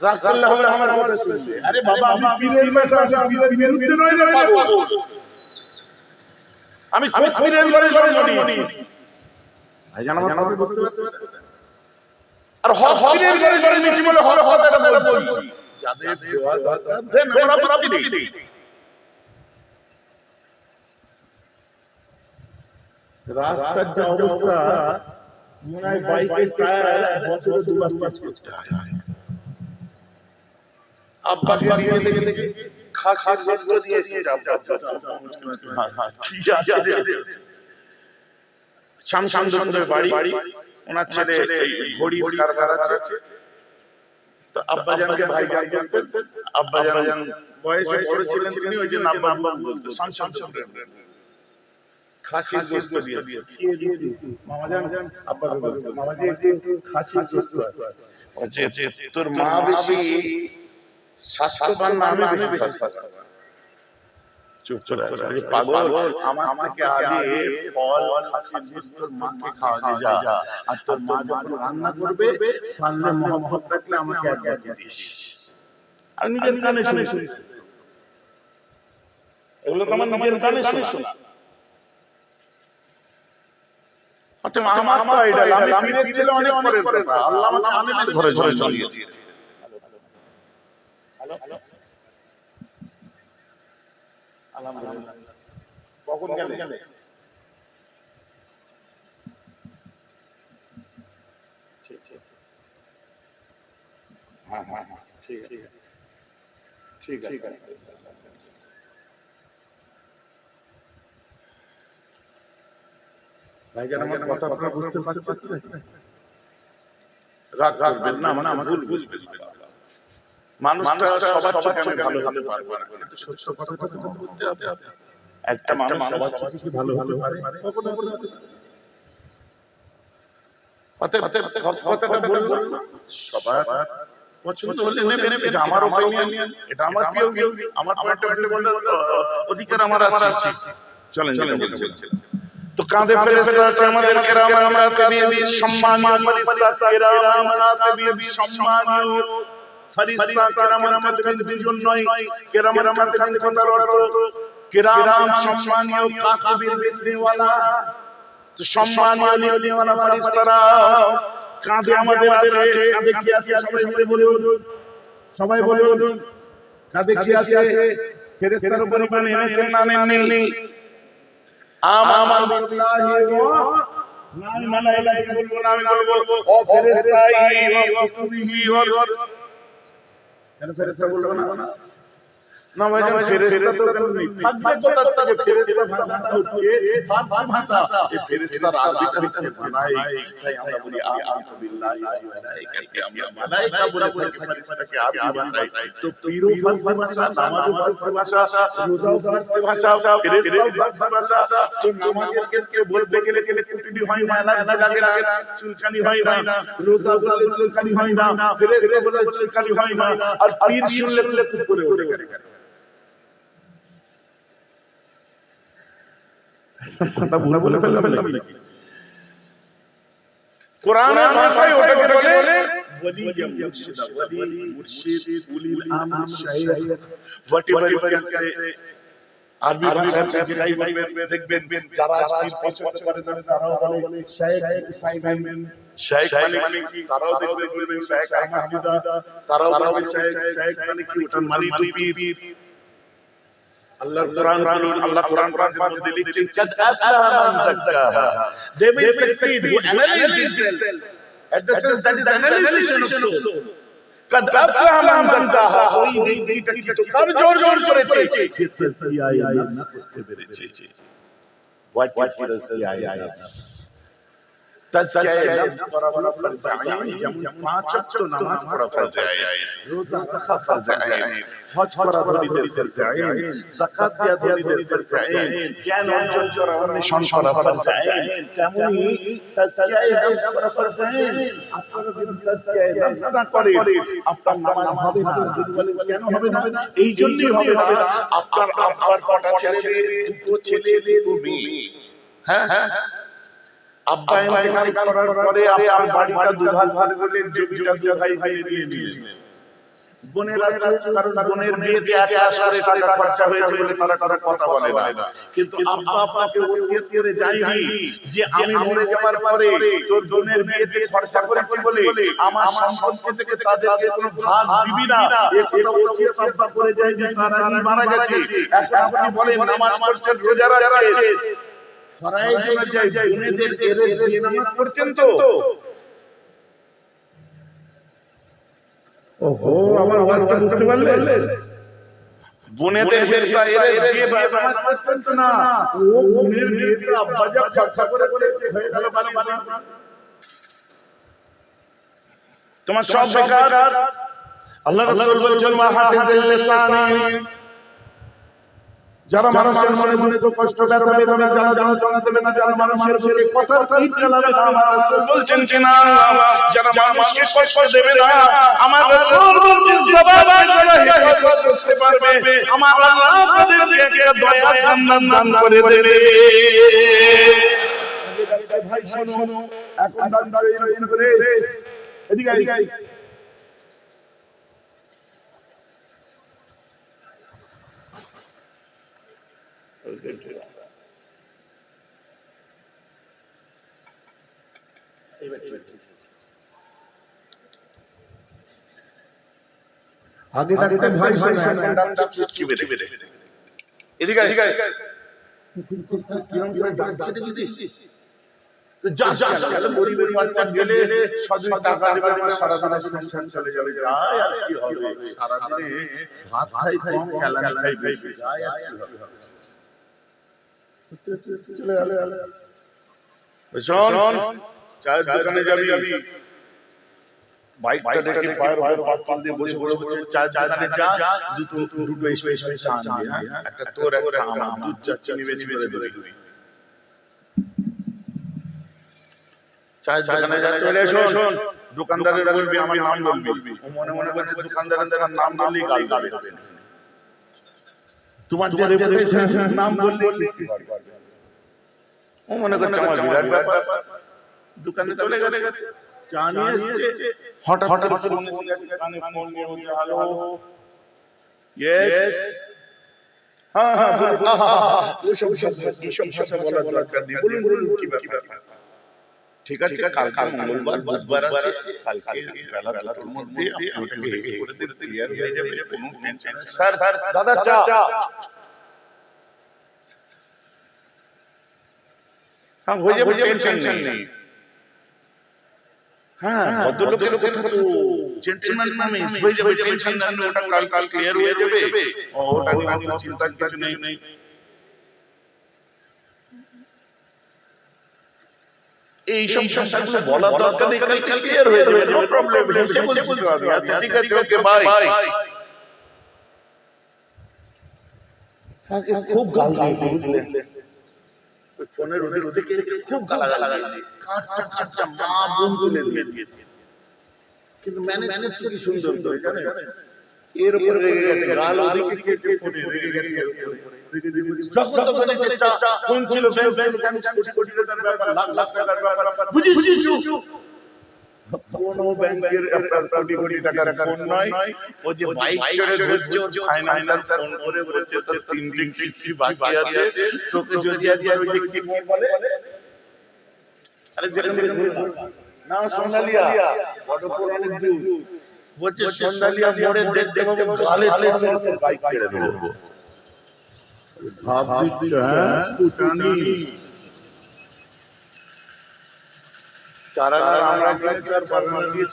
আমার শুনবে আরে বাবা আমি পীরের বেটা আমি বিরুদ্ধে নই রে পাগল আমি খুব পীরের ঘরে জন্ম নিয়েছি। ভাইজান আমার কথা বুঝতে পারতে আর হক পীরের ঘরে জন্ম নিয়েছি বলে হক কথাটা বলে বলছি যাদের দেওয়া দরকার দেন আমরা আপত্তি নেই রাস্তার যে অবস্থা মনে হয় বাইকের টায়ার বছরে দুবার চেঞ্জ করতে হয়। আব্বাকে দিয়ে দেখেছি। খাসির গোস্ত দিয়েছি শ্যামসুন্দরের বাড়ি। ওনার ছেলে ঘড়ির কারবার আছে। তো আব্বা জানকে ভাই ভাই বলতেন। আব্বা জান বয়সে বড় ছিলেন তিনি ওই জন্য আব্বা আব্বা বলতো খাসির গোস্ত দিয়েছি। মামা জান আব্বা মামা জি খাসির গোস্ত আছে। তোর মা বেশি স্বাস্থ্যবান আমি বেশি স্বাস্থ্যবান চুপ করে আছে। আরে পাগল আমাকে আগে ফল খাসির তোর মাকে খাওয়াতে যা। আর তোর মা যখন রান্না করবে পারলে মহব্বত থাকলে আমাকে একবার দিস। আর নিজের কানে শুনে। শুনে। এগুলো তো আমার নিজের কানে শোনা। অতএব আমার তো এটা আমি পীরের অনেক পরের আল্লাহ আমাকে আলেমের ঘরে ঘরে চলিয়েছে আলহামদুলিল্লাহ কখন গেলে ঠিক ঠিক হ্যাঁ হ্যাঁ হ্যাঁ ঠিক আছে ঠিক আছে ঠিক আছে ভাইজান আমার কথা আপনারা বুঝতে পারছেন? রাগ করবেন না মানে আমার ভুল বুঝবেন। মানুষটা সবার চোখে ভালো হতে পারব না। কিন্তু সত্য কথাটা তো বলতে হবে একটা মানুষ সবার চোখে কি ভালো হতে পারে। কখনো কখনো হতে পারে। অতএব কথাটা বললাম। সবার পছন্দ হলে নেবে নেবে এটা আমার ওপিনিয়ন এটা আমার প্রিয় আমার পয়েন্ট অফ ভিউ বলার অধিকার আমার আছে। চলেন চলেন চলেন তো কাঁধে ফেরেশতা আছে আমাদের কেরাম আমাতে বিয়ে সম্মানীয় ফেরেশতা কেরাম আমাতে বিয়ে সম্মানীয় ফেরেশতা কেরাম আমাতে বিয়ে দুজন নয় কেরাম আমাতে বিয়ে কথার অর্থ কেরাম সম্মানীয় কাকিবির বিদ্যেওয়ালা তো সম্মানীয় নিওয়ালা ফেরেশতারা কাঁধে আমাদের আছে কাঁধে কি আছে সবাই সবাই বলুন সবাই বলুন কাঁধে কি আছে ফেরেশতার উপর ইমান এনেছেন না নেননি আমামাল্লাহি ওয়া নাই মালাইকাতি বলব না আমি বলব ও ফেরেশতাই ওয়া কুতুবিহি ওয়া ya no se está volviendo nada. কেন ফেরেশতা বলব না না ভাই ফেরেশতা তো কেন নেই থাকবে কোথা থেকে ফেরেশতা ভাষাটা হচ্ছে ফারসি ভাষা এই ফেরেশতার আরবিটা হচ্ছে মালাইকা তাই আমরা বলি আমিনু বিল্লাহি ওয়া মালাইকাতি আমরা মালাইকা বলে থাকি ফেরেশতাকে আরবি ভাষায় তো পীরও ফারসি ভাষা নামাজও ফারসি ভাষা রোজাও ফারসি ভাষা ফেরেশতাও ফারসি ভাষা তো নামাজের ক্ষেত্রে বলতে গেলে গেলে কুটিটি হয় না না লাগে না চুলকানি হয় না রোজা বললে চুলকানি হয় না ফেরেশতা বললে চুলকানি হয় না আর পীর শুনলে খুব করে ওঠে কথা ভুল বলে ফেললাম নাকি কোরআনের ভাষায় ওটাকে বলে ওলিয়া মুর্শিদা ওলি মুর্শিদ উলিল আমর শাইখ whatever you can say আরবি ভাষায় যেটাই বলবেন দেখবেন যারা পীর পছন্দ করে না তারাও বলে শাইখ সাইমেন শাইখ মানে কি তারাও দেখবেন বলবেন শাইখ আহমদিদা তারাও বলবে শাইখ শাইখ মানে কি ওটার মানে তো পীর আল্লাহর কোরআন আল্লাহ কোরআন পাকের মধ্যে লিখছেন কাদ আফলাহা মান যাক্কাহা। they will succeed who analyze themselves. At the sense that is analyzation of soul কাদ আফলাহা মান যাক্কাহা। ওই ব্যক্তিটা কি তো কার জোর জোর করেছে যে তাসকিয়ায়ে নফস করতে পেরেছে। what what is তাসকিয়ায়ে নফস তাজকিয়ায়ে নফস করা হলো যেমন পাঁচ ওয়াক্ত নামাজ পড়া ফরজ আইন রোজা যাকাত ফরজ আইন হজ করা ধনীদের ফরজ আইন যাকাত দেওয়া ধনীদের ফরজ আইন জ্ঞান অর্জন করা অন্বেষণ করা ফরজ আইন তেমনি তাজকিয়ায়ে নফস করা ফরজ আইন আপনারা যদি তাজকিয়ায়ে নফস না করেন আপনার নামাজ হবে না কেন হবে না এই জন্যই হবে না আপনার কটা ছেলে দুটো ছেলে দুটো মেয়ে হ্যাঁ হ্যাঁ আব্বা ইন্তেকাল করার পরে আপনার বাড়িটা দুভাগ ভাগ করলেন জমিটা দু ভাই ভাই দিয়ে দিলেন। বোনের কারণ বোনের বিয়েতে এক আসরে টাকা খরচা হয়েছে বলে তারা তারা কথা বলে না। কিন্তু আব্বা আব্বাকে ওসিয়ত করে যায়নি যে আমি মরে যাওয়ার পরে তোর বোনের বিয়েতে খরচা করেছি বলে আমার সম্পত্তি থেকে তাদেরকে কোনো ভাগ দিবি না। এ কথা ওসিয়ত আব্বা করে যায় যে তার মারা গেছে? এখন আপনি বলেন নামাজ পড়ছেন রোজা রাখছেন ফরায়ের জন্য যাই বোনেদের এরেস দিয়ে নামাজ পড়ছেন তো? ওহো আমার আওয়াজটা বুঝতে পারলেন? বোনেদের হেরফা এরে দিয়ে নামাজ পড়ছেন তো না? ও বোনের বিয়েতে আব্বা যা খরচা করেছে হয়ে গেল বালি বালি তোমার সব বেকার? আল্লাহ রাসূল বলছেন মা হাফিজুল লিসানি যারা মানুষের মনে মনে তো কষ্ট ব্যথা বেদনা যারা জানা জানা দেবে না যারা মানুষের মুখে কথা ঠিক চালাবে না আমার রাসূল বলছেন যে না যারা মানুষকে কষ্ট দেবে না আমার রাসূল বলছেন সবাই যারা হেফাজত করতে পারবে আমার আল্লাহ তাদেরকে দয়া জান্নাত দান করে দেবে ভাই শোনো এখন দান করে এদিকে এদিকে আগে থাকতে ভাই শোনো এখন ডাক্তার চুটকি বেড়ে বেড়ে এদিকে এদিকে কিরম করে ডাক ছেড়ে তো যা যা গেল গরিবের বাচ্চা গেলে সজন টাকা দেবে আমার সারা দিনের সংসার চলে যাবে। যায় আর কি হবে? সারা দিনে ভাত খাই খাই খেলা খাই বেশি। যায় আর কি হবে? চলে গেল শোন চায়ের দোকানে যাবি। যাবি। বাইক বাইক পায়ের পায়ের পাত পাত দিয়ে বসে বসে বসে চা চা দোকানে যা দুটো দুটো এসে এসে চা আনবি একটা তোর একটা আমার। দুধ চা চিনি বেশি করে দিবি। চায়ের দোকানে যা চলে এসো। শোন দোকানদারের বলবি আমার নাম বলবি। ও মনে মনে বলছে দোকানদারের নাম বললেই গাল গাবে তোমার যে রেপুটেশন নাম বললে ও মনে করছে আমার বিরাট ব্যাপার দোকানে চলে গেলে গেছে চা নিয়ে এসছে হঠাৎ হঠাৎ মনে ছিল কানে ফোন নিয়ে বলছে হ্যালো ইয়েস হ্যাঁ হ্যাঁ বলুন ওসব ভাষা ওসব ভাষা বলার দরকার নেই বলুন বলুন কি ব্যাপার ঠিক আছে কাল কাল মঙ্গলবার বুধবার আছে কালকে বেলা বেলার মধ্যে আপনি ওটাকে রেডি করে দিলে ক্লিয়ার হয়ে যাবে কোনো টেনশন স্যার স্যার দাদা চা হ্যাঁ হয়ে যাবে টেনশন নেই হ্যাঁ ভদ্রলোকের কথা তো জেন্টলম্যান নামে হয়ে যাবে টেনশন নেই ওটা কাল কাল ক্লিয়ার হয়ে যাবে ও, ওটা নিয়ে কোনো চিন্তার কিছু নেই এই সব ভাষাগুলো বলার দরকার নেই কাল কাল ক্লিয়ার হয়ে যাবে নো প্রবলেম হেসে বলছি আচ্ছা ঠিক আছে ওকে বাই খুব গাল দিয়েছে বুঝলে? ফোনের ওদের ওদেরকে খুব গালাগাল দিয়েছে। কাঁচা কাঁচা মা বোন তুলে দিয়েছে। কিন্তু ম্যানেজ কি সুন্দর করে জানেন? এর উপরে রেগে গেছে গাল ওদিকে দিয়েছে ফোনে রেগে গেছে যখন তখন এসে চা ফোন ছিল ব্যাংক ব্যাংক জানিস কোটি কোটি টাকার ব্যাপার লাখ লাখ টাকার ব্যাপার। বুঝিস কোন ব্যাংকের আপনার কোটি কোটি টাকার ফোন নয়। ও যে বাইক চড়ে ঘুরছে ফাইন্যান্সার ফোন করে বলছে তোর তিনটে কিস্তি বাকি আছে। তোকে যদি আজ ওই যে কি বলে? আরে যেখানে না সোনালিয়া। বড় পুরানো যুগ বলছে সন্ধ্যালিয়া মোড়ে দেখতে পাবো গালে চলে তোর বাইক কেড়ে দেবো ভাব দিচ্ছ হ্যাঁ? কুটানি চারা আমরা বাগান দিয়ে